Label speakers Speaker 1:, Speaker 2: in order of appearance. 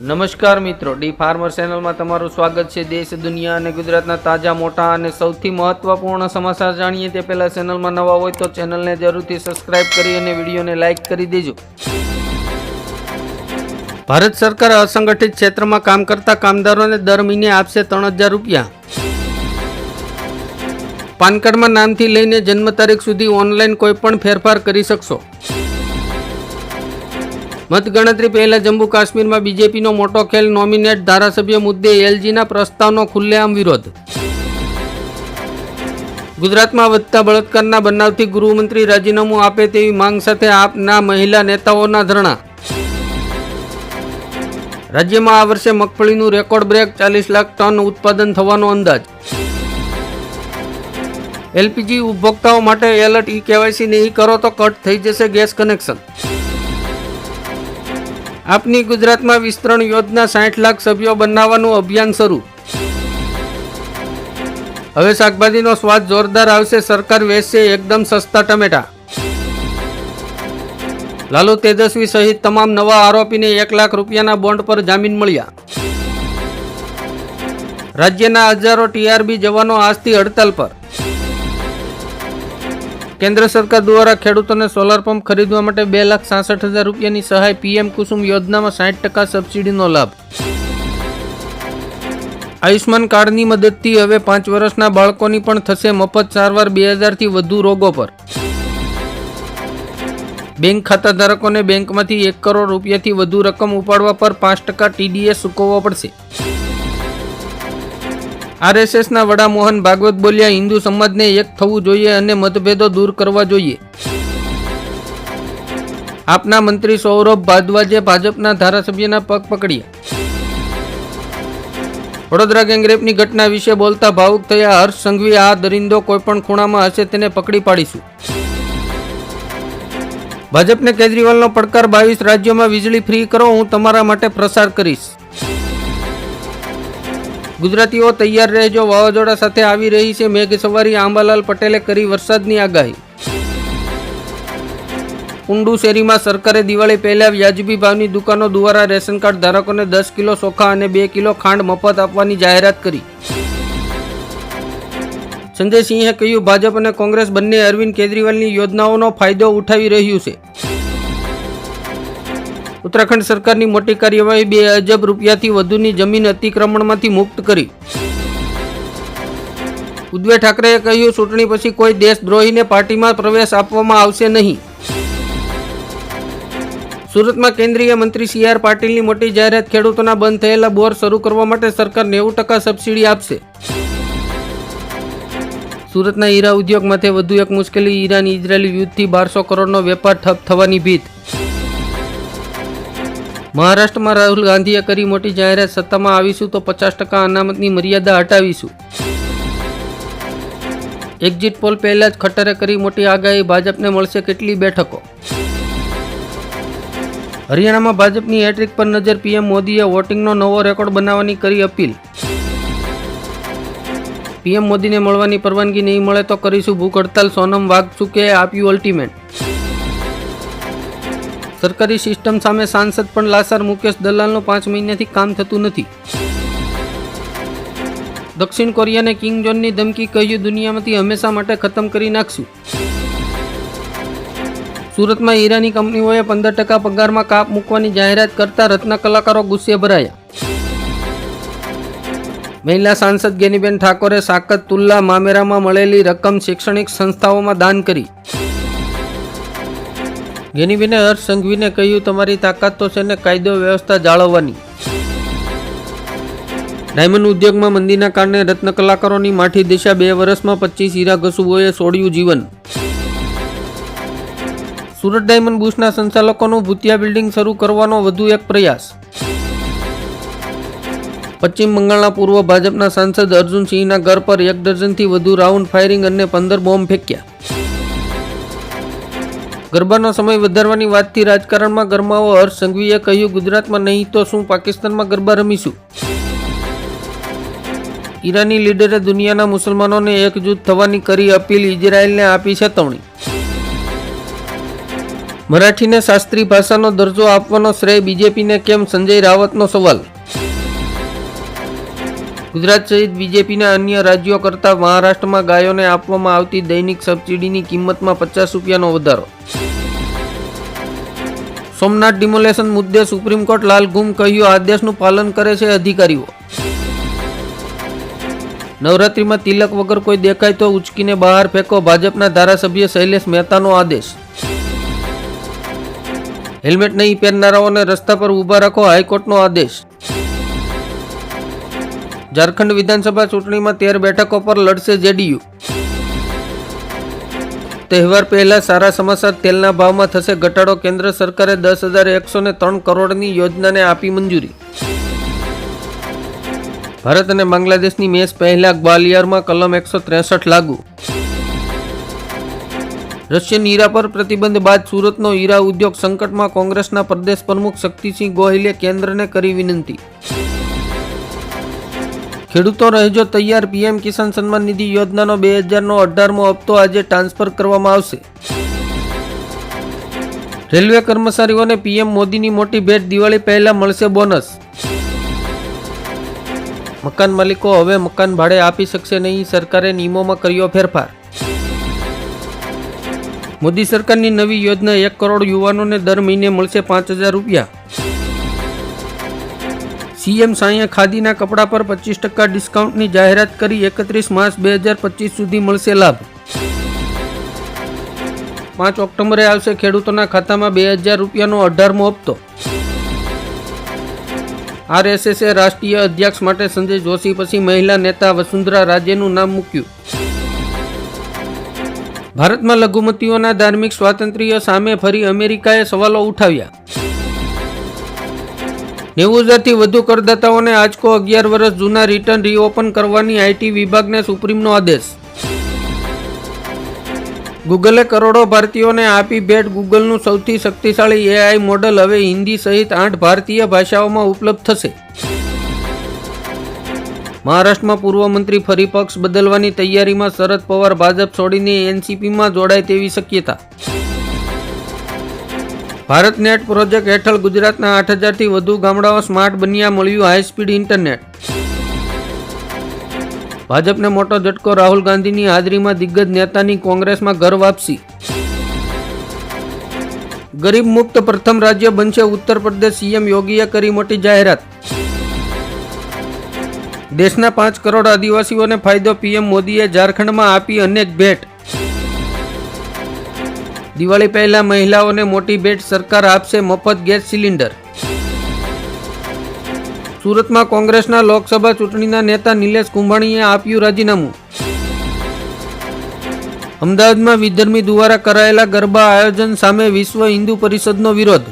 Speaker 1: નમસ્કાર મિત્રો, D farmer ચેનલમાં તમારું સ્વાગત છે. દેશ, દુનિયા અને ગુજરાતના તાજા, મોટા અને સૌથી મહત્વપૂર્ણ સમાચાર જાણીએ તે પહેલા ચેનલમાં નવા હોય તો ચેનલને જરૂરથી સબસ્ક્રાઇબ કરી અને વિડીયોને લાઇક કરી દેજો. ભારત સરકાર અસંગઠિત ક્ષેત્રમાં કામ કરતા કામદારોને દર મહિને આપશે ત્રણ હજાર રૂપિયા. પાન કાર્ડમાં નામથી લઈને જન્મ તારીખ સુધી ઓનલાઈન કોઈ પણ ફેરફાર કરી શકશો. મતગણતરી પહેલા જમ્મુ કાશ્મીરમાં બીજેપીનો મોટો ખેલ નોમિનેટ ધારાસભ્ય મુદ્દે એલજીના પ્રસ્તાવનો ખુલ્લેઆમ વિરોધ. ગુજરાતમાં વધતા બળાત્કારના બનાવથી ગૃહમંત્રી રાજીનામું આપે તેવી માંગ સાથે આપના મહિલા નેતાઓના ધરણા. રાજ્યમાં આ વર્ષે મગફળીનું રેકોર્ડ બ્રેક ચાલીસ લાખ ટન ઉત્પાદન થવાનો અંદાજ. એલપીજી ઉપભોક્તાઓ માટે એલર્ટ ઈ કેવાયસી નહીં કરો તો કટ થઈ જશે ગેસ કનેક્શન. આપની ગુજરાતમાં વિસ્તરણ યોજના સાઠ લાખ સભ્યો બનાવવાનું અભિયાન શરૂ. હવે શાકભાજીનો સ્વાદ જોરદાર આવશે, સરકાર વેચશે એકદમ સસ્તા ટમેટા. લાલુ તેજસ્વી સહિત તમામ નવા આરોપીને એક લાખ રૂપિયાના બોન્ડ પર જામીન મળ્યા. રાજ્યના હજારો ટીઆરબી જવાનો આજથી હડતાલ પર. કેન્દ્ર સરકાર દ્વારા ખેડૂતોને સોલાર પંપ ખરીદવા માટે બે લાખ સાસઠ હજાર રૂપિયાની સહાય પીએમ કુસુમ યોજનામાં સાઠ ટકા સબસિડીનો લાભ. આયુષ્માન કાર્ડની મદદથી હવે પાંચ વર્ષના બાળકોની પણ થશે મફત સારવાર બે હજારથી વધુ રોગો પર. બેંક ખાતા ધારકોને બેંકમાંથી એક કરોડ રૂપિયાથી વધુ રકમ ઉપાડવા પર પાંચ ટકા ટીડીએસ ચૂકવવો પડશે. આરએસએસના વડા મોહન ભાગવત બોલ્યા, હિન્દુ સમાજને એક થવું જોઈએ અને મતભેદો દૂર કરવા જોઈએ. આપના મંત્રી સૌરભ ભારદ્વાજે ભાજપના ધારાસભ્યના પગ પકડ્યા. વડોદરા ગેંગરેપની ઘટના વિશે બોલતા ભાવુક થયા, હર્ષ સંઘવી આ દરિંદો કોઈપણ ખૂણામાં હશે તેને પકડી પાડીશું. ભાજપને કેજરીવાલનો પડકાર બાવીસ રાજ્યોમાં વીજળી ફ્રી કરો, હું તમારા માટે પ્રસાર કરીશ. ગુજરાતીઓ તૈયાર રહેજો. વાવાઝોડા સાથે આવી રહી છે મેઘ સવારી આંબાલાલ પટેલે કરી વરસાદની આગાહી. કુંડુ શેરીમાં સરકારે દિવાળી પહેલા વ્યાજબી ભાવની દુકાનો દ્વારા રેશન કાર્ડ ધારકોને દસ કિલો ચોખા અને બે કિલો ખાંડ મફત આપવાની જાહેરાત કરી. સંજય સિંહે કહ્યું, ભાજપ અને કોંગ્રેસ બંને અરવિંદ કેજરીવાલની યોજનાઓનો ફાયદો ઉઠાવી રહ્યું છે. ઉત્તરાખંડ સરકારની મોટી કાર્યવાહી બે અજબ રૂપિયાથી વધુની જમીન અતિક્રમણમાંથી મુક્ત કરી. ઉદ્વે ઠાકરેએ કહ્યું, ચૂંટણી પછી કોઈ દેશદ્રોહીને પાર્ટીમાં પ્રવેશ આપવામાં આવશે નહીં. સુરતમાં કેન્દ્રીય મંત્રી સી આર પાટીલની મોટી જાહેરાત ખેડૂતોના બંધ થયેલા બોર શરૂ કરવા માટે સરકાર નેવું ટકા સબસિડી આપશે. સુરતના હીરા ઉદ્યોગ માથે વધુ એક મુશ્કેલી ઈરાન ઇઝરાયેલી યુદ્ધથી બારસો કરોડનો વેપાર ઠપ થવાની ભીત. મહારાષ્ટ્રમાં રાહુલ ગાંધીએ કરી મોટી જાહેરાત સત્તામાં આવીશું તો પચાસ ટકા અનામતની મર્યાદા હટાવીશું. એક્ઝિટ પોલ પહેલા જ ખટ્ટરે કરી મોટી આગાહી. ભાજપને મળશે કેટલી બેઠકો? હરિયાણામાં ભાજપની હેટ્રિક પર નજર. પીએમ મોદીએ વોટિંગનો નવો રેકોર્ડ બનાવવાની કરી અપીલ. પીએમ મોદીને મળવાની પરવાનગી નહીં મળે તો કરીશું ભૂખ હડતાલ. સોનમ વાગચુકે આપ્યું અલ્ટિમેટ સરકારી સિસ્ટમ સામે સાંસદ પણ લાસાર મુકેશ દલાલનું પાંચ મહિનાથી કામ થતું નથી. દક્ષિણ કોરિયાને કિંગ જોનની ધમકી કહ્યું, દુનિયામાંથી હંમેશા માટે ખતમ કરી નાખશું. સુરતમાં હીરાની કંપનીઓએ પંદર ટકા પગારમાં કાપ મૂકવાની જાહેરાત કરતા રત્ન કલાકારો ગુસ્સે ભરાયા. મહિલા સાંસદ ગેનીબેન ઠાકોરે સાકત તુલ્લા મામેરામાં મળેલી રકમ શૈક્ષણિક સંસ્થાઓમાં દાન કરી. ગેનીબેને હર્ષ સંઘવીને કહ્યું, તમારી તાકાત તો છે ને કાયદો વ્યવસ્થા જાળવવાની. ડાયમંડ ઉદ્યોગમાં મંદીના કારણે રત્ન કલાકારોની માઠી દિશા બે વર્ષમાં પચીસ હીરા ઘસુઓએ છોડ્યું જીવન. સુરત ડાયમંડ બુશના સંચાલકોનું ભૂતિયા બિલ્ડિંગ શરૂ કરવાનો વધુ એક પ્રયાસ. પશ્ચિમ બંગાળના પૂર્વ ભાજપના સાંસદ અર્જુનસિંહના ઘર પર એક ડઝનથી વધુ રાઉન્ડ ફાયરિંગ અને પંદર બોમ્બ ફેંક્યા. ગરબાનો સમય વધારવાની વાતથી રાજકારણમાં ગરમાવો હર્ષ સંઘવીએ કહ્યું, ગુજરાતમાં નહીં તો શું પાકિસ્તાનમાં ગરબા રમીશું? ઈરાની લીડરે દુનિયાના મુસલમાનોને એકજૂથ થવાની કરી અપીલ ઇઝરાયેલને આપી ચેતવણી મરાઠીને શાસ્ત્રી ભાષાનો દરજ્જો આપવાનો શ્રેય બીજેપીને કેમ? સંજય રાવતનો સવાલ. ગુજરાત સહિત બીજેપીના અન્ય રાજ્યો કરતાં મહારાષ્ટ્રમાં ગાયોને આપવામાં આવતી દૈનિક સબસિડીની કિંમતમાં પચાસ રૂપિયાનો વધારો. સોમનાથ ડિમોલેશન મુદ્દે સુપ્રીમ કોર્ટ લાલઘુમ કહ્યું આદેશનું પાલન કરે છે અધિકારીઓ. નવરાત્રીમાં તિલક વગર કોઈ દેખાય તો ઉચકીને બહાર ફેંકો ભાજપના ધારાસભ્ય શૈલેષ મહેતાનો આદેશ. હેલ્મેટ નહીં પહેરનારાઓને રસ્તા પર ઊભા રાખો હાઈકોર્ટનો આદેશ. ઝારખંડ વિધાનસભા ચૂંટણીમાં તેર બેઠકો પર લડશે જેડીયુ. તહેવાર પહેલા સારા સમાચાર તેલના ભાવમાં થશે ઘટાડો. કેન્દ્ર સરકારે દસ હજાર એકસો ને ત્રણ કરોડની યોજનાને આપી મંજૂરી. ભારત અને બાંગ્લાદેશની મેચ પહેલા ગ્વાલિયરમાં કલમ એકસો ત્રેસઠ લાગુ. રશિયન હીરા પર પ્રતિબંધ બાદ સુરતનો હીરા ઉદ્યોગ સંકટમાં કોંગ્રેસના પ્રદેશ પ્રમુખ શક્તિસિંહ ગોહિલે કેન્દ્રને કરી વિનંતી. ખેડૂતો રહેજો તૈયાર. પીએમ કિસાન સન્માન નિધિ યોજનાનો બે હજારનો અઢારમો હપ્તો આજે ટ્રાન્સફર કરવામાં આવશે. રેલવે કર્મચારીઓને પીએમ મોદીની મોટી ભેટ દિવાળી પહેલા મળશે બોનસ. મકાન માલિકો હવે મકાન ભાડે આપી શકશે નહીં, સરકારે નિયમોમાં કર્યો ફેરફાર. મોદી સરકારની નવી યોજના એક કરોડ યુવાનોને દર મહિને મળશે પાંચ હજાર રૂપિયા. સીએમ સાંઈએ ખાદીના કપડા પર પચીસ ટકા ડિસ્કાઉન્ટની જાહેરાત કરી એકત્રીસ માર્ચ બે હજાર પચીસ સુધી મળશે લાભ. પાંચ ઓક્ટોબરે આવશે ખેડૂતોના ખાતામાં બે હજાર રૂપિયાનો અઢારમો હપ્તો. આરએસએસે રાષ્ટ્રીય અધ્યક્ષ માટે સંજય જોશી પછી મહિલા નેતા વસુંધરા રાજેનું નામ મૂક્યું. ભારતમાં લઘુમતીઓના ધાર્મિક સ્વાતંત્ર્ય સામે ફરી અમેરિકાએ સવાલો ઉઠાવ્યા. નેવું હજારથી વધુ કરદાતાઓને આજકો અગિયાર વર્ષ જૂના રિટર્ન રીઓપન કરવાની આઈટી વિભાગને સુપ્રીમનો આદેશ. ગૂગલે કરોડો ભારતીયોને આપી ભેટ ગૂગલનું સૌથી શક્તિશાળી એઆઈ મોડલ હવે હિન્દી સહિત આઠ ભારતીય ભાષાઓમાં ઉપલબ્ધ થશે. મહારાષ્ટ્રમાં પૂર્વ મંત્રી ફરી પક્ષ બદલવાની તૈયારીમાં શરદ પવાર ભાજપ છોડીને એનસીપીમાં જોડાય તેવી શક્યતા. ભારત નેટ પ્રોજેક્ટ હેઠળ ગુજરાતના આઠ હજારથી વધુ ગામડાઓ સ્માર્ટ બન્યા મળ્યું હાઈસ્પીડ ઇન્ટરનેટ. ભાજપને મોટો ઝટકો રાહુલ ગાંધીની હાજરીમાં દિગ્ગજ નેતાની કોંગ્રેસમાં ઘર વાપસી. ગરીબ મુક્ત પ્રથમ રાજ્ય બનશે ઉત્તર પ્રદેશ સીએમ યોગીએ કરી મોટી જાહેરાત. દેશના પાંચ કરોડ આદિવાસીઓને ફાયદો પીએમ મોદીએ ઝારખંડમાં આપી અનેક ભેટ. દિવાળી પહેલા મહિલાઓને મોટી ભેટ સરકાર આપશે મફત ગેસ સિલિન્ડર. સુરતમાં કોંગ્રેસના લોકસભા ચૂંટણીના નેતા નિલેશ કુંભાણીએ આપ્યું રાજીનામું. અમદાવાદમાં વિધર્મી દ્વારા કરાયેલા ગરબા આયોજન સામે વિશ્વ હિન્દુ પરિષદનો વિરોધ.